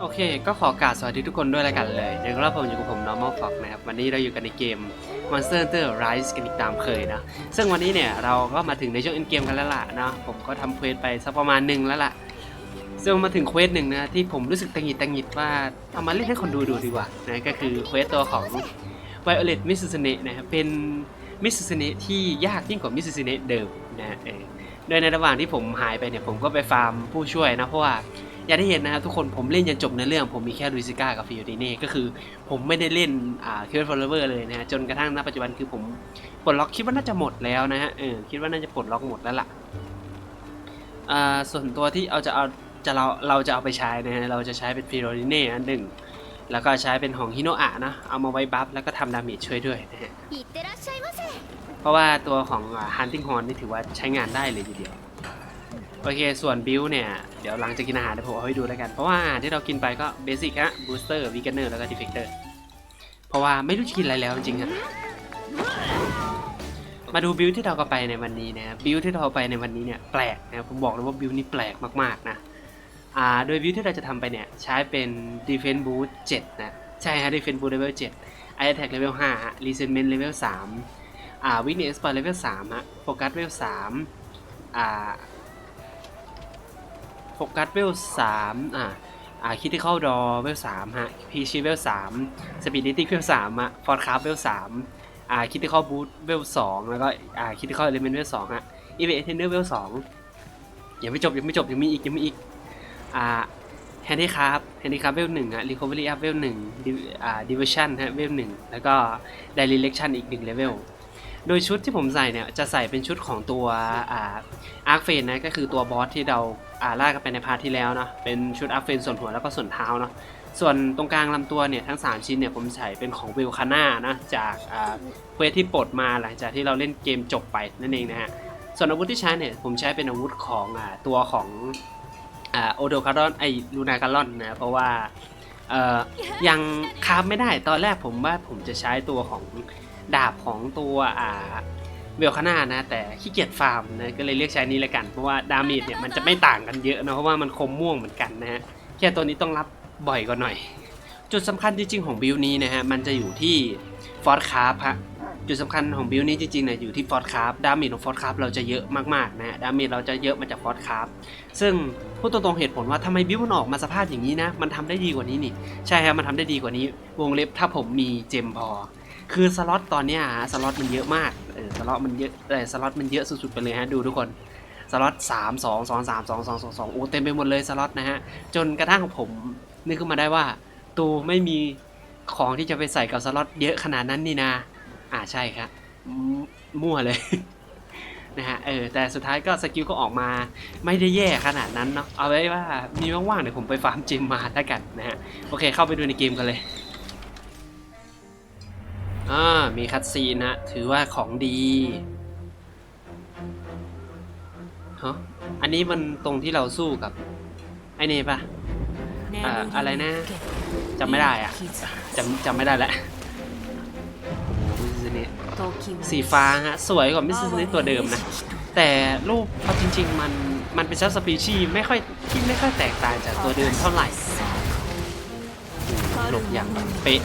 โอเค ก็ขอกราบสวัสดีทุกคนด้วยแล้วกันเลยอย่างที่เราผมอยู่กับผม normal fox นะครับ วันนี้เราอยู่กันในเกม monster hunter rise กันอีกตามเคยนะ ซึ่งวันนี้เนี่ยเราก็มาถึงในช่วง end game กันแล้วล่ะเนาะ ผมก็ทำเควสไปสักประมาณหนึ่งแล้วล่ะ ซึ่งมาถึงเควสหนึ่งนะที่ผมรู้สึกตังหิดตังหิดว่าเอามาเล่นให้คนดูดูดีกว่านะก็คือเควสตัวของ Violet m i s s u n e นะครับ เป็น m i s s u n e ที่ยากยิ่งกว่า m i s s u n e เดิมนะเออโดยในระหว่างที่ผมหายไปเนี่ยผมก็ไปฟาร์มผู้ช่วยนะเพราะว่า อย่างที่เห็นนะครับทุกคนผมเล่นจนจบในเรื่อง ผมมีแค่ลุซิก้ากับฟิโอตินเน่ก็คือ ผมไม่ได้เล่นอ่าคิวร์ฟอลเลอร์เลยนะฮะจนกระทั่งณปัจจุบันคือผมปลดล็อกคิดว่าน่าจะหมดแล้วนะฮะเออคิดว่าน่าจะปลดล็อกหมดแล้วล่ะอ่าส่วนตัวที่เอาจะเอาจะเราเราจะเอาไปใช้นะฮะเราจะใช้เป็นฟิโอตินเน่อันหนึ่งแล้วก็ใช้เป็นของฮิโนอะนะเอามาไว้บัฟแล้วก็ทำดาเมจช่วยด้วยนะฮะเพราะว่าตัวของฮันติงฮอนนี่ถือว่าใช้งานได้เลยทีเดียว อเค ส่วนบิวเนี่ย เดี๋ยวหลังจากกินอาหารเดี๋ยวผมเอาให้ดูแล้วกัน เพราะว่าอาหารที่เรากินไปก็เบสิกฮะบูสเตอร์วีแกนเนอร์แล้วก็ดีเฟกเตอร์เพราะว่าไม่รู้จะกินอะไรแล้วจริงๆฮะมาดูบิวที่เราก็ไปในวันนี้นะบิวที่เราไปในวันนี้เนี่ยแปลกนะผมบอกเลยว่าบิวนี้แปลกมากๆนะอ่าโดยบิวที่เราจะทำไปเนี่ยใช้เป็น defense boost 7 นะ ใช่ฮะ defense boost level 7 eye attack level 5ฮะ resentment level 3อ่าวิกเนสปอร์เลเวลสามฮะโฟกัสเวลสามอ่า โฟกัสเวลสามอ่าอ่าคิดที่เข้าดอเวลสามฮะพีชีเวลสามสปีดดิติเวลสามอะฟอร์ดคาร์เวลสามอ่าคิดที่เข้าบูทเวลสองแล้วก็อ่าคิดที่เข้าเอลิเมนต์เวลสองฮะอีเวนต์เทนเนอร์เวลสองยังไม่จบยังไม่จบยังมีอีกยังมีอีกอ่าแฮนดี้คราฟแฮนดี้คราฟเวลหนึ่งอะรีคอเวอรี่อัพเวลหนึ่งอ่าดิเวชั่นฮะเวลหนึ่งแล้วก็ไดเรเ c ชันอีกหนึ่งเลเวลโดยชุดที่ผมใส่เนี่ยจะใส่เป็นชุดของตัวอ่าอาร์คเฟนนะก็คือตัวบอสที่เรา อ่าล่ากันไปในพาร์ทที่แล้วเนาะเป็นชุดอาร์คเฟนส่วนหัวแล้วก็ส่วนเท้าเนาะส่วนตรงกลางลำตัวเนี่ยทั้ง 3 ชิ้นเนี่ยผมใส่เป็นของวิลคาน่านะจากอ่าเควสที่ปลดมาหลังจากที่เราเล่นเกมจบไปนั่นเองนะฮะส่วนอาวุธที่ใช้เนี่ยผมใช้เป็นอาวุธของอ่าตัวของอ่าโอโดคารอนไอลูนาการอนนะเพราะว่าเอ่อยังคาฟไม่ได้ตอนแรกผมว่าผมจะใช้ตัวของดาบของตัวอ่า เวลคาน่านะ แต่ขี้เกียจฟาร์มนะก็เลยเรียกใช้นี้ละกัน เพราะว่าดาเมจเนี่ยมันจะไม่ต่างกันเยอะนะเพราะว่ามันคมม่วงเหมือนกันนะฮะแค่ตัวนี้ต้องรับบ่อยกว่าหน่อย จุดสำคัญจริงๆของบิลนี้นะฮะมันจะอยู่ที่ฟอร์ดคาร์ฟฮะจุดสำคัญของบิลนี้จริงๆเนี่ยอยู่ที่ฟอร์ดคาร์ฟดาเมจของฟอร์ดคาร์ฟเราจะเยอะมากๆนะฮะดาเมจเราจะเยอะมาจากฟอร์ดคาร์ฟซึ่งพูดตรงๆเหตุผลว่าทำไมบิลมันออกมาสภาพอย่างนี้นะมันทำได้ดีกว่านี้นี่ใช่ครับมันทำได้ดีกว่านี้ วงเล็บถ้าผมมีเจมพอ คือสล็อตตอนนี้ฮะสล็อตมันเยอะมาก ออสล็อตมันเยอะแต่สล็อตมันเยอะสุดๆไปเลยฮะดูทุกคนสล็อตสามสองสองสามสองสองสองสองโอ้เต็มไปหมดเลยสล็อตนะฮะจนกระทั่งผมนึกขึ้นมาได้ว่าตูไม่มีของที่จะไปใส่กับสล็อตเยอะขนาดนั้นนี่นะอ่าใช่ครับมมั่วเลยนะฮะเออแต่สุดท้ายก็สกิลก็ออกมาไม่ได้แย่ขนาดนั้นเนาะเอาไว้ว่ามีว่างๆเดี๋ยวผมไปฟาร์มจิมมาแล้วกันนะฮะโอเคเข้าไปดูในเกมกันเลย อ่ามีคัตซีนนะถือว่าของดีฮะอันนี้มันตรงที่เราสู้กับ ไอ้นี่ปะอ่าอะไรนะจำไม่ได้อะจำจำไม่ได้แล้วมิซินิสีฟ้าฮะ สวยกว่ามิสซินิตัวเดิมนะ แต่รูปเอจริง ๆ มันมันเป็นซับสปีชีไม่ค่อยที่ไม่ค่อยแตกต่างจากตัวเดิมเท่าไหร่หลบอย่างเป๊ะ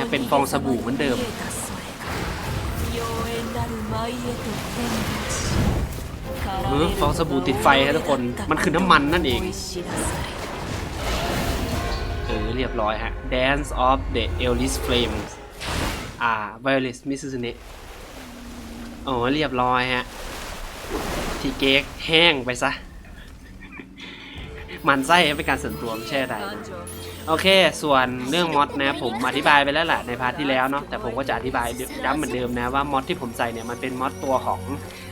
ยังเป็นฟองสบู่เหมือนเดิมเออฟองสบู่ติดไฟครับทุกคน มันคือน้ำมันนั่นเอง เออเรียบร้อยฮะ Dance of the Elis Flames อ่า Violet m i s s u n e อ๋อเรียบร้อยฮะ ทีเก๊กแห้งไปซะ มันไส้เป็นการส่วนตัวไม่ใช่อะไรนะ โอเค ส่วนเรื่องมอดนะผมอธิบายไปแล้วแหละในพาร์ทที่แล้วเนาะแต่ผมก็จะอธิบายย้ำเหมือนเดิมนะว่ามอดที่ผมใส่เนี่ยมันเป็นมอดตัวของ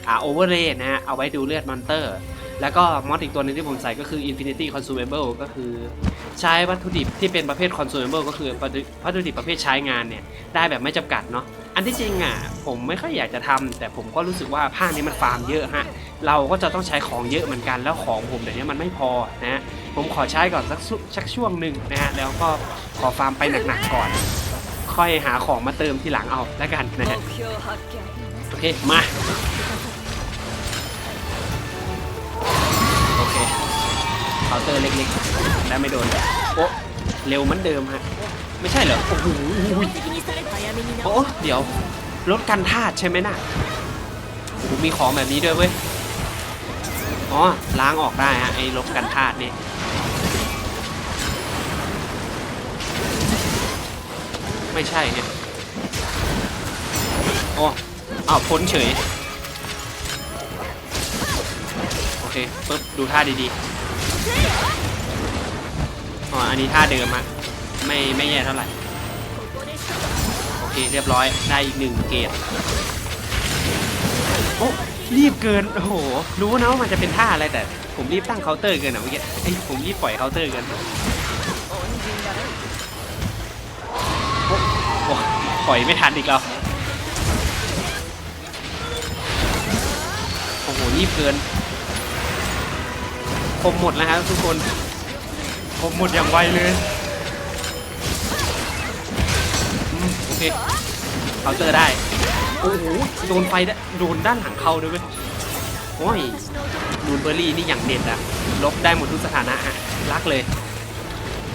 อ่าโอเวอร์เรนะฮะเอาไว้ดูเลือดมอนเตอร์ แล้วก็มอดอีกตัวนึงที่ผมใส่ก็คือ Infinity Consumable ก็คือใช้วัตถุดิบที่เป็นประเภท Consumable ก็คือวัตถุดิบประเภทใช้งานเนี่ยได้แบบไม่จำกัดเนาะอันที่จริงอะผมไม่ค่อยอยากจะทำแต่ผมก็รู้สึกว่าภาคนี้มันฟาร์มเยอะฮะเราก็จะต้องใช้ของเยอะเหมือนกันแล้วของผมเดี๋ยวนี้มันไม่พอนะฮะ ผมขอใช้ก่อนสักสักช่วงหนึ่งนะฮะแล้วก็ขอฟาร์มไปหนักๆก่อน ค่อยหาของมาเติมทีหลังเอาแล้วกันนะฮะโอเคมาโอเคเคาน์เตอร์เล็กๆแล้วไม่โดนโอ้เร็วเหมือนเดิมฮะไม่ใช่เหรอโอ้โหโอ้เดี๋ยวลดกันท่าใช่ไหมน่ะโอ้มีของแบบนี้ด้วยเว้ยอ๋อล้างออกได้ฮะไอ้ลบกันธาตุนี่ ไม่ใช่เนี่ยโอ้อ้าวพ้นเฉย โอเคปึ๊บดูท่าดีๆอ๋ออันนี้ท่าเดิมอะไม่ไม่แย่เท่าไหร่ โอเคเรียบร้อยได้อีกหนึ่งเกตโอ้รีบเกิน โอ้โห รู้นะว่ามันจะเป็นท่าอะไรแต่ ผมรีบตั้งเคาน์เตอร์เกินอะเมื่อกี้เอ้ยผมรีบปล่อยเคาน์เตอร์เกิน ปล่อยไม่ทันอีกแล้วโอ้โหรีบเกินผมหมดแล้วครับทุกคนผมหมดอย่างไวเลยอืมโอเคเคาน์เตอร์ได้ โอ้โหโดนไฟได้โดนด้านหลังเข้าด้วยเว้ยโอ้ยนูนเบอร์รี่นี่อย่างเด็ดอะลบได้หมดทุกสถานะอะรักเลย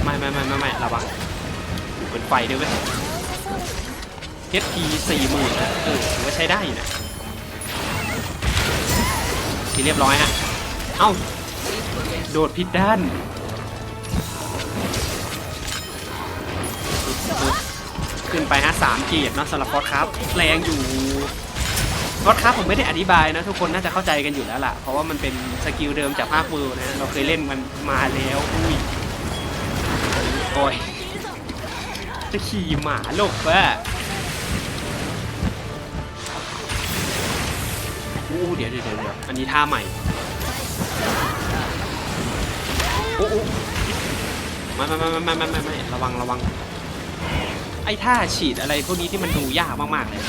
ไม่ไม่ไม่ไม่ไม่ระวังเป็นไฟด้วยเว้ย HP สี่หมื่นนะเออถือว่าใช้ได้อยู่นะทีเรียบร้อยฮะ เอ้า โดดผิดด้านขึ้นไปฮะสามเกียรติเนาะสำหรับฟอสครับแรงอยู่ฟอสครับผมไม่ได้อธิบายนะ ทุกคนน่าจะเข้าใจกันอยู่แล้วล่ะ เพราะว่ามันเป็นสกิลเดิมจากภาคเวิร์นะ เราเคยเล่นมันมาแล้วอุ้ยโอ้ยจะขี่หมาลบว่ะ อู้เดี๋ยวเดี๋ยวเดี๋ยวอันนี้ท่าใหม่โอ้โอ้ไม่ไม่ไม่ไม่ไม่ไม่ไม่ระวังระวัง ไอ้ท่าฉีดอะไรพวกนี้ที่มันดูยากมากๆเลย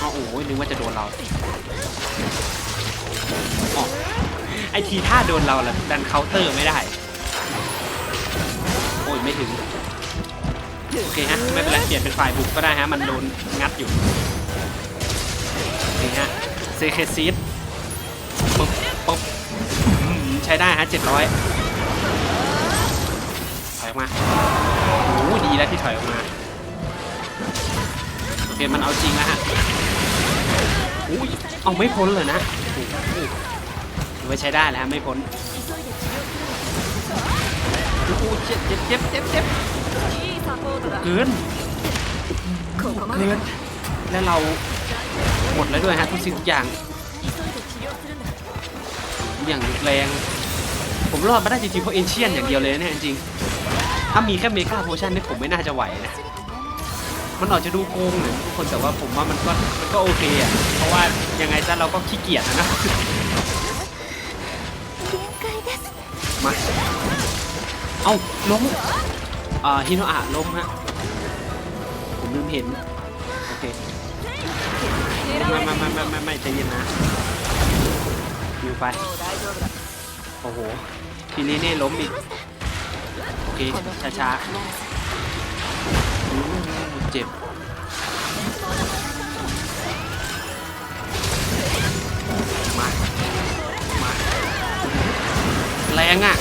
อ๋อโอ้ยนึกว่าจะโดนเราอ๋อไอทีท่าโดนเราแหละดันเคาน์เตอร์ไม่ได้ โอ้ยไม่ถึง โอเคฮะ ไม่เป็นไรเปลี่ยนเป็นฝ่ายบุกก็ได้ฮะ มันโดนงัดอยู่ เคซีดปุ๊บปุ๊บใช้ได้ฮะเจ็ดร้อยถอยออกมาโอ้ดีแล้วที่ถอยออกมาโอเคมันเอาจริงแล้วฮะอุ้ยเอาไม่พ้นเลยนะถือว่าใช้ได้แล้วไม่พ้นโอ้เจ็บเจ็บเจ็บเจ็บเจ็บเกินเกินและเรา หมดแล้วด้วยฮะทุกสิ่งทุกอย่างอย่างแรง ผมรอดมาได้จริงๆเพราะเอเชียนอย่างเดียวเลยเนี่ยจริงถ้ามีแค่เมกาโพชั่นนี่ผมไม่น่าจะไหวนะ มันอาจจะดูโกงหน่อทุกคนแต่ว่าผมว่ามันก็มันก็โอเคอะ เพราะว่ายังไงซะเราก็ขี้เกียจนะ มา เอาล้มอ่าฮิโนอะล้มฮะ ผมลืมเห็น ไม่ไม่ไม่ไม่ไม่ไม่ใจเย็นนะยิไปโอ้โหทีนี้เน่ล้มอีกโอเคช้าช้าเจ็บมามาแรงอะ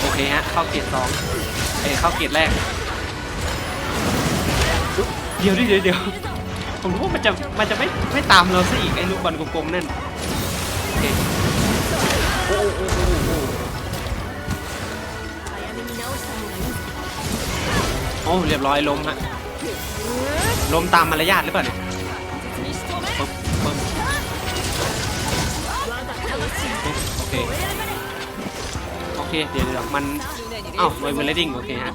โอเคฮะเข้าเกียร์สองเอ้เข้าเกียร์แรก เดี๋ยวดิเดี๋ยวเดี๋ยวผมรู้ว่ามันจะมันจะไม่ไม่ตามเราซะอีกไอ้ลูกบอลกลมๆนั่นโอเคโอ้โอ้โอ้โอ้โอ้เรียบร้อยล้มฮะล้มตามมารยาทหรือเปล่าเนี่ยโอเคโอเคเดี๋ยวเดี๋ยวมันอ้าวไวเวอร์ไลดิ้งโอเคฮะ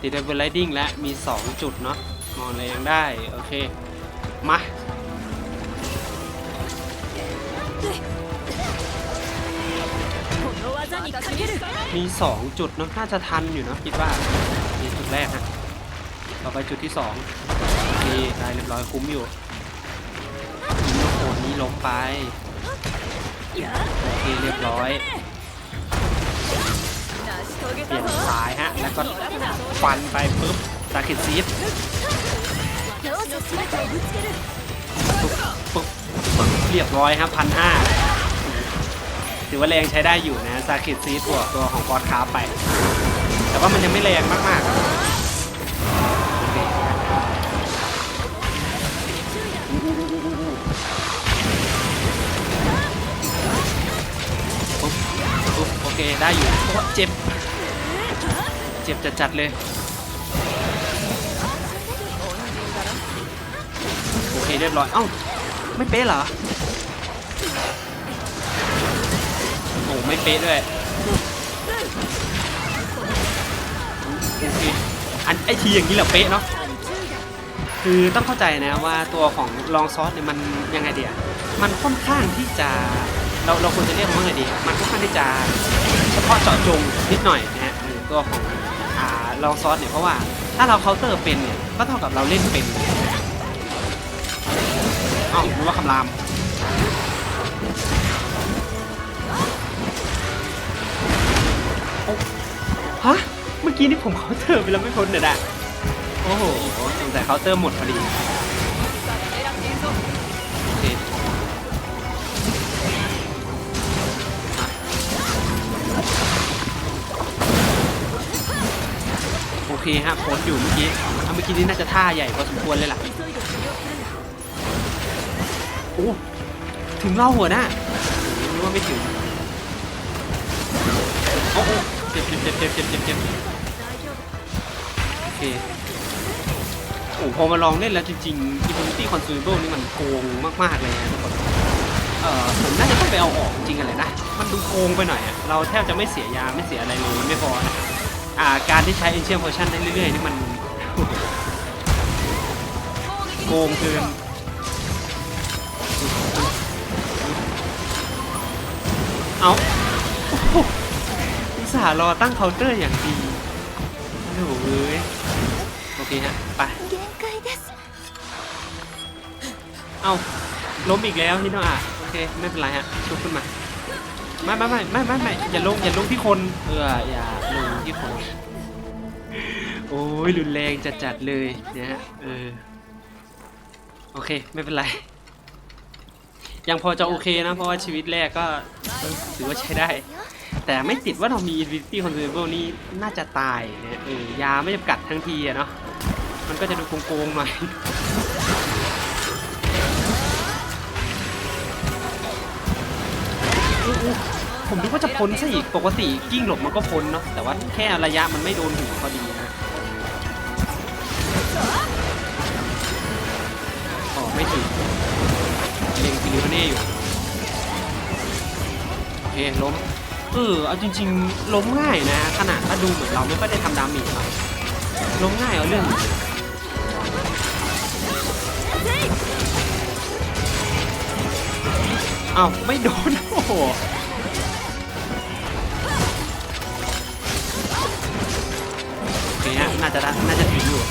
ติดไวเวอร์ไลดิ้งแล้วมี 2 จุดเนาะ นอนอะไยังได้ โอเค มา มี 2 จุดเนาะน่าจะทันอยู่เนาะคิดว่ามีจุดแรกฮะต่อไปจุดที่2นี่ได้เรียบร้อยคุ้มอยู่ยิงโอนนี้ล้มไป โอเค เรียบร้อยเปลี่ยนสายฮะ แล้วก็ฟันไปปุ๊บาเก็ตซีดปุ๊บปุ๊บเรียบร้อยครับพันห้าถือว่าแรงใช้ได้อยู่นะซาคิดซีดบวตัวของบอดคาไป แต่ว่ามันยังไม่แรงมากๆโอเคได้อยู่เจ็บ เจ็บจัดๆเลย เรียบร้อยเอ้าไม่เป๊ะเหรอโอ้ไม่เป๊ะด้วยโอเคอันไอทีอย่างนี้แหละเป๊ะเนาะคือต้องเข้าใจนะว่าตัวของลองซอสเนี่ยมันยังไงเดียมันค่อนข้างที่จะเราเราควรจะเรียกมันว่าไงดีมันค่อนข้างที่จะเฉพาะเจาะจงนิดหน่อยนะฮะหรือตัวของอลองซอสเนี่ยเพราะว่าถ้าเราเคาน์เตอร์เป็นเนี่ยก็เท่ากับเราเล่นเป็น อ้านึกว่าคำรามโอ้ฮะ เมื่อกี้นี่ผมเคาน์เตอร์ไปแล้วไม่พ้นเนี่ยนะโอ้โหสงสัยเคาน์เตอร์หมดพอดีโอเคโอเคฮะโพสต์อยู่เมื่อกี้อะเมื่อกี้นี่น่าจะท่าใหญ่พอสมควรเลยล่ะ โอ้ถึงเล่าหัวหน้านึกว่าไม่ถึงโอ้โหเจ็บเจ็บเจ็บเจ็บเจ็บเจ็บเจ็บโอเคโอ้พอมาลองเล่นแล้วจริงๆ Immunity Consumable นี่มันโกงมากๆเลยนะทุกคนเอ่อผมน่าจะต้องไปเอาออกจริงๆอะไรนะ มันดูโกงไปหน่อยอะเราแทบจะไม่เสียยาไม่เสียอะไรเลยไม่พอนะอ่าการที่ใช้ Ancient Potion ได้เรื่อยๆนี่มันโกงเกิน เอาอุตส่าห์รอตั้งเคาน์เตอร์อย่างดีโอ้โหเอ้ยโอเคฮะ ไป เอาล้มอีกแล้วที่นอะโอเค ไม่เป็นไรฮะลุกขึ้นมาไม่ไม่ไม่ไม่ไม่อย่าลงอย่าลงที่คน เอออย่าลงที่คน โอ้ยรุนแรงจัดๆเลยเนี่ยฮะ เออ โอเค ไม่เป็นไร ยังพอจะโอเคนะ เพราะว่าชีวิตแรกก็ถือว่าใช้ได้ แต่ไม่ติดว่าเรามี Infinity Consumable นี่น่าจะตายเนี่ยเออยาไม่จำกัดทั้งทีอะเนาะมันก็จะดูโกงๆหน่อยผมนึกว่าจะพ้นซะอีกปกติกิ้งหลบมันก็พ้นเนาะแต่ว่าแค่ระยะมันไม่โดนหัวพอดีนะ เล็งฟิลิโอเน่อยู่โอเคล้มเออเอาจริง ๆ ล้มง่ายนะ ขนาดถ้าดูเหมือนเราไม่ค่อยได้ทำดาเมจเราล้มง่ายเอาเรื่องอ้าวไม่โดนโอ้โหโอเคฮะน่าจะได้น่าจะถึงอยู่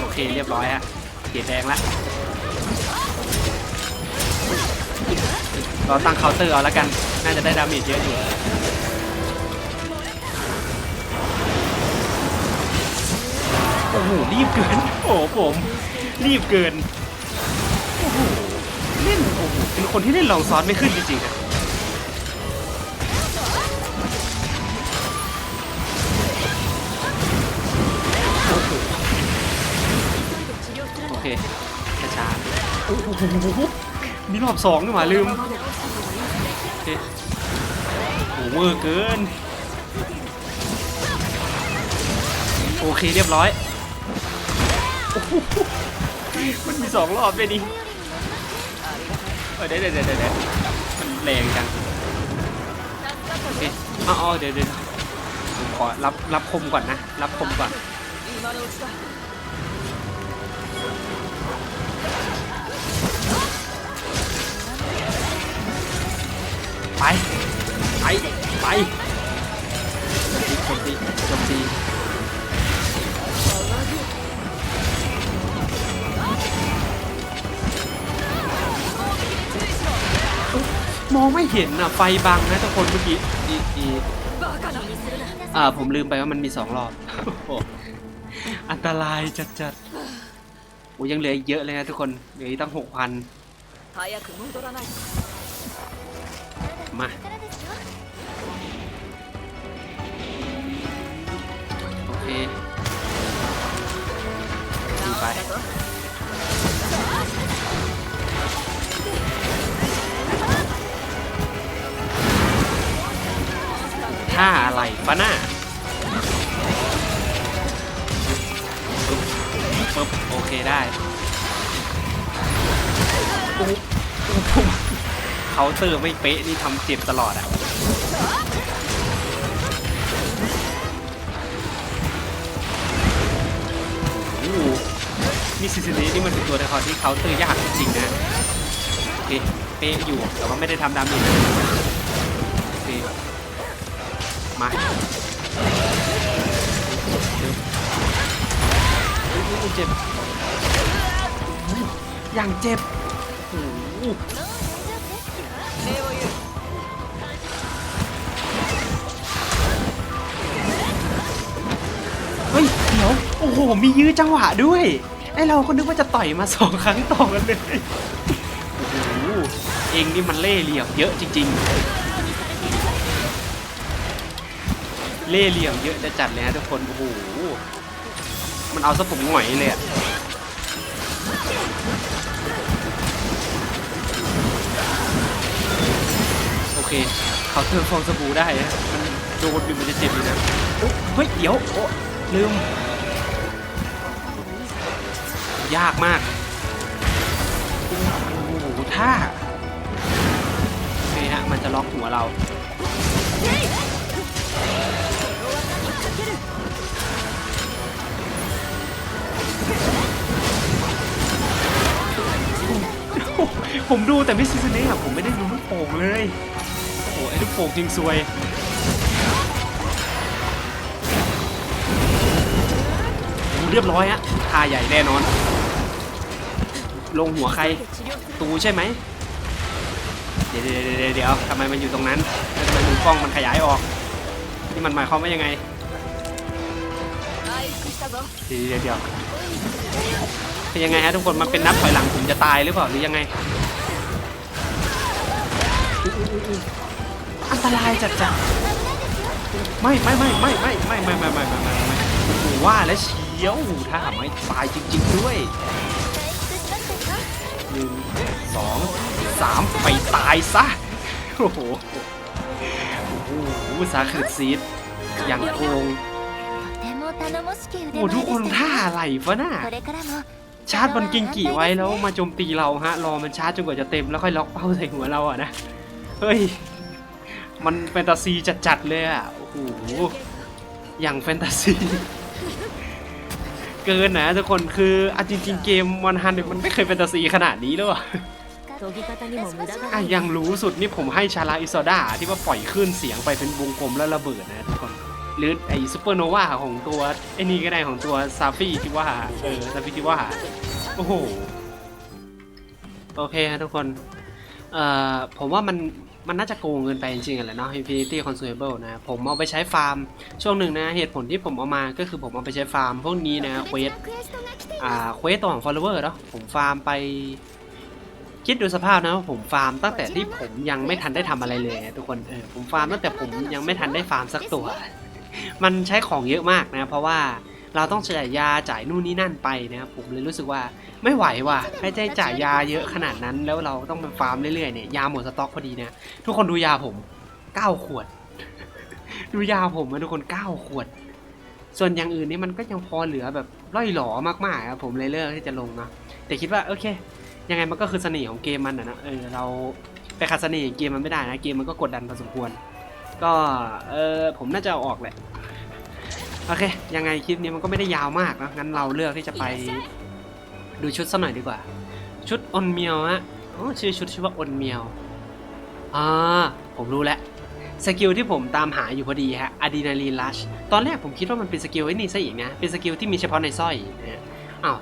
โอเคเรียบร้อยฮะเกียแดงละ เราตั้งเคาน์เตอร์เอาแล้วกัน น่าจะได้ดาเมจเยอะอยู่โอ้โหรีบเกิน โอ้ผม รีบเกิน โอ้โหเล่นโอ้โหเป็นคนที่เล่นลองซ้อนไม่ขึ้นจริงๆอะโอเคช้าๆ มีรอบสองด้วยหมาลืมโอ้โหเวอร์เกิน โอเคเรียบร้อย มันมีสองรอบด้วยดิเออเดี๋ยวเดี๋ยวเดี๋ยวเดี๋ยวมันแรงจังโอเคอ๋อเดี๋ยวเดี๋ยวผมขอรับรับคมก่อนนะ รับคมก่อน ไปชมตีชมตีมองไม่เห็นอะ ไฟบังนะทุกคนเมื่อกี้อีอ่า ผมลืมไปว่ามันมีสองรอบ อันตรายจัดๆโอ้ยังเหลือเยอะเลยนะทุกคนเหลือตั้งหกพันมา ดีไปだぞท่าอะไรฟะหน้าปึ๊บโอเคได้โอ้โหโอ้โหเขาเตอร์ไม่เป๊ะนี่ทำเจ็บตลอดอะี่ซิซิลินี่มันเป็นตัวละครที่เขาตื้อยากจริงนะโอเคเป๊ะอยู่แต่ว่าไม่ได้ทำดาเมจโอเคมาเจ็บอย่างเจ็บโอ้เฮ้ยเดี๋ยวโอ้โห มียื้อจังหวะด้วย ไอเราก็นึกว่าจะต่อยมาสองครั้งต่อกันเลยโอ้โหเองนี่มันเล่เหลี่ยมเยอะจริง ๆ เล่เหลี่ยมเยอะจะจัดเลยนะทุกคนโอ้โหมันเอาซะผมหงอยเลยอะโอเคเขาเทิร์ฟองสบู่ได้นะมันโดนอยู่มันจะเจ็บอยู่นะเฮ้ยเดี๋ยวโอ้ลืม ยากมากโอ้โหท่านี่ฮะมันจะล็อกหัวเราผมดูแต่ไม่ซีซันนี้อะผมไม่ได้ดูลูกโป่งเลย โอ้โหไอ้ลูกโป่งจริงซวย เรียบร้อยฮะท่าใหญ่แน่นอน ลงหัวใครตูใช่ไหมเดี๋ยวเดี๋ยวเดี๋ยวทำไมมันอยู่ตรงนั้นทำไมมุมกล้องมันขยายออกนี่มันหมายความว่ายังไงเดี๋ยวเดี๋ยวเป็นยังไงฮะทุกคนมันเป็นนับถอยหลังผมจะตายหรือเปล่าหรือยังไงอันตรายจัดจัดไม่ไม่ไม่ไม่ไม่ไม่ไม่ไม่ไม่ไม่ไม่ว่าแล้วเชียวถ้าไม่ตายจริง ๆ ด้วย หนึ่งสองสามไปตายซะ โอ้โห โอ้โหสาขืดซีดอย่างโกงโอ้โอ้ทุทุกกคคนนท่าท่าอะไรวะน่ะชาชาร์ร์จจบบนนกิกิงงกีกีไว้ไว้แล้แล้ววมาโจมตีเราฮะ รอมันชาร์จจนกว่าจะเต็มแล้วค่อยล็อกเป้าใส่หัวเราอะนะ เฮ้ย มันแฟนตาซีจัดๆเลยอะโอ้โห อย่างแฟนตาซี เกินนะทุกคนคืออะจริงๆเกมวันฮันมันไม่เคยแฟนตาซีขนาดนี้เลยว่ะอะยังรู้สุดนี่ผมให้ชาลาอิโซดาที่ว่าปล่อยคลื่นเสียงไปเป็นวงกลมแล้วระเบิดนะทุกคนหรือไอซูเปอร์โนวาของตัวไอ้นี่ก็ได้ของตัวซาฟี่ที่ว่าเออซาฟี่ที่ว่าโอ้โหโอเคฮะทุกคนเอ่อผมว่ามัน มันน่าจะโกงเกินไปจริงๆแหละเนาะ Infinity Consumable นะ ผมเอาไปใช้ฟาร์ม ช่วงหนึ่งนะ เหตุผลที่ผมเอามาก็คือผมเอาไปใช้ฟาร์ม พวกนี้นะเควสอ่าเควสตัวของ follower เนาะผมฟาร์มไป คิดดูสภาพนะว่าผมฟาร์มตั้งแต่ที่ผมยังไม่ทันได้ทำอะไรเลยนะทุกคนเออผมฟาร์มตั้งแต่ผมยังไม่ทันได้ฟาร์มสักตัว มันใช้ของเยอะมากนะ เพราะว่า เราต้องจ่ายยาจ่ายนู่นนี่นั่นไปนะครับผมเลยรู้สึกว่าไม่ไหวว่ะให้ใจจ่ายยาเยอะขนาดนั้นแล้วเราต้องไปฟาร์มเรื่อยๆเนี่ยยาหมดสต็อกพอดีนะทุกคนดูยาผม9ขวด ดูยาผมนะทุกคน9ขวด ส่วนอย่างอื่นนี่มันก็ยังพอเหลือแบบร่อยหลอมากๆครับผมเลยเลือกที่จะลงเนาะแต่คิดว่าโอเคยังไงมันก็คือเสน่ห์ของเกมมันนะเออเราไปขัดเสน่ห์เกมมันไม่ได้นะเกมมันก็กดดันพอสมควร ก็เออผมน่าจะออกแหละ โอเค ยังไงคลิปนี้มันก็ไม่ได้ยาวมากนะงั้นเราเลือกที่จะไปดูชุดสักหน่อยดีกว่า ชุดอนเมียวฮะอ๋อชื่อชุดชื่อว่าอนเมียวอ่าผมรู้แล้วสกิลที่ผมตามหาอยู่พอดีฮะอะดรีนาลีนลัชตอนแรกผมคิดว่ามันเป็นสกิลไอ้นี่ซะอีกนะ เป็นสกิลที่มีเฉพาะในสร้อยนะฮะอ้าว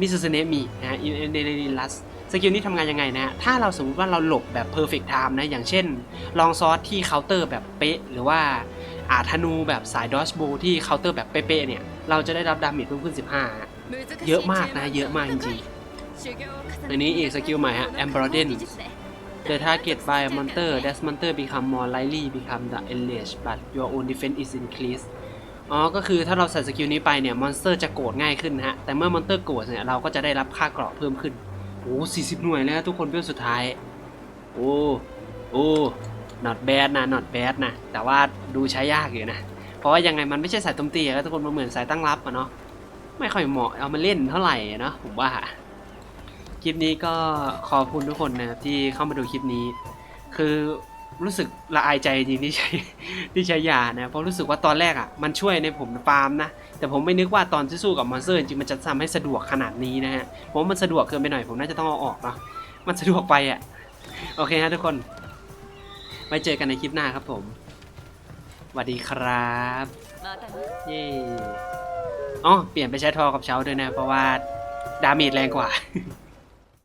มิซูเซเนมีนะฮะอินเดนิลัสสกิลนี้ทำงานยังไงนะ ถ้าเราสมมติว่าเราหลบแบบ perfect time นะ อย่างเช่น ลองซอสที่เคาน์เตอร์แบบเป๊ะ หรือว่า อาธนูแบบสายดอชโบที่เคาน์เตอร์แบบเป๊ะๆเนี่ย เราจะได้รับดาเมจเพิ่มขึ้น 15 เยอะมากนะ เยอะมากจริงอันนี้อีกสกิลใหม่ฮะ Embroiden The target by a monster that monster become more likely become the enraged but your own defense is increased อ๋อ ก็คือถ้าเราใส่สกิลนี้ไปเนี่ย มอนสเตอร์จะโกรธง่ายขึ้นนะฮะ แต่เมื่อมอนสเตอร์โกรธเนี่ย เราก็จะได้รับค่าเกราะเพิ่มขึ้น โอ้ 40 หน่วยแล้วทุกคนเพื่อนสุดท้าย โอ้ โอ้ not bad นะ not bad นะ แต่ว่าดูใช้ยากอยู่นะ เพราะว่ายังไงมันไม่ใช่สายโจมตีอะทุกคนมันเหมือนสายตั้งรับอะเนาะ ไม่ค่อยเหมาะเอามาเล่นเท่าไหร่เนาะผมว่า คลิปนี้ก็ขอบคุณทุกคนนะครับที่เข้ามาดูคลิปนี้ คือรู้สึกละอายใจจริงที่ใช้ที่ใช้ยานะ เพราะรู้สึกว่าตอนแรกอะมันช่วยในผมฟาร์มนะ แต่ผมไม่นึกว่าตอนที่สู้กับมอนสเตอร์จริงมันจะทำให้สะดวกขนาดนี้นะฮะ ผมมันสะดวกเกินไปหน่อยผมน่าจะต้องเอาออกเนาะ มันสะดวกไปอะ โอเคฮะทุกคน ไว้เจอกันในคลิปหน้าครับผมสวัสดีครับเย่อ๋อเปลี่ยนไปใช้ทอกับเช้าด้วยนะ เพราะว่าดาเมจแรงกว่า